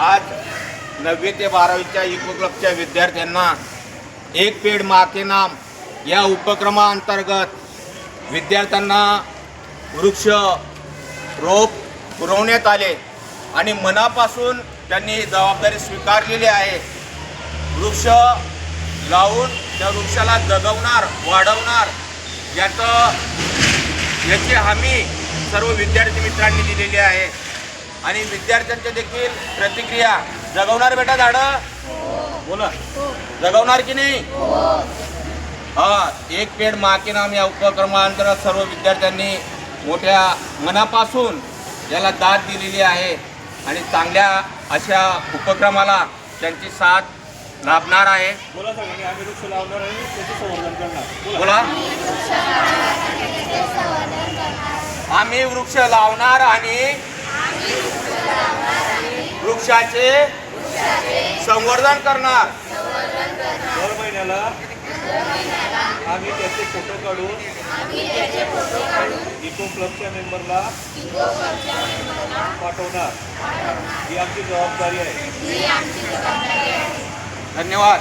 आज नववी ते बारावीच्या इको क्लबच्या विद्यार्थ्यांना एक पेड मा के नाम या उपक्रमाअंतर्गत विद्यार्थ्यांना वृक्ष रोप पुरवण्यात आले आणि मनापासून त्यांनी जबाबदारी स्वीकारलेली आहे. वृक्ष लावून त्या वृक्षाला जगवणार वाढवणार याचं याची हमी सर्व विद्यार्थी मित्रांनी दिलेली आहे. आणि विद्यार्थ्यांच्या देखील प्रतिक्रिया. जगवणार बेटा झाडं? बोला. जगवणार की नाही? हा एक पेड मा के नाम या उपक्रमाअंतर्गत सर्व विद्यार्थ्यांनी मोठ्या मनापासून याला दाद दिलेली आहे. आणि चांगल्या अशा उपक्रमाला त्यांची साथ लाभणार आहे. बोला सगळ्यांनी आम्ही वृक्ष लावणार आणि त्याचे संवर्धन करणार. बोला. बोला. आम्ही वृक्ष लावणार आणि वृक्षाचे संवर्धन करणार. दर महिन्याला आम्ही त्याचे फोटो काढून इको क्लबच्या मेंबरला पाठवणार. ही आमची जबाबदारी आहे. धन्यवाद.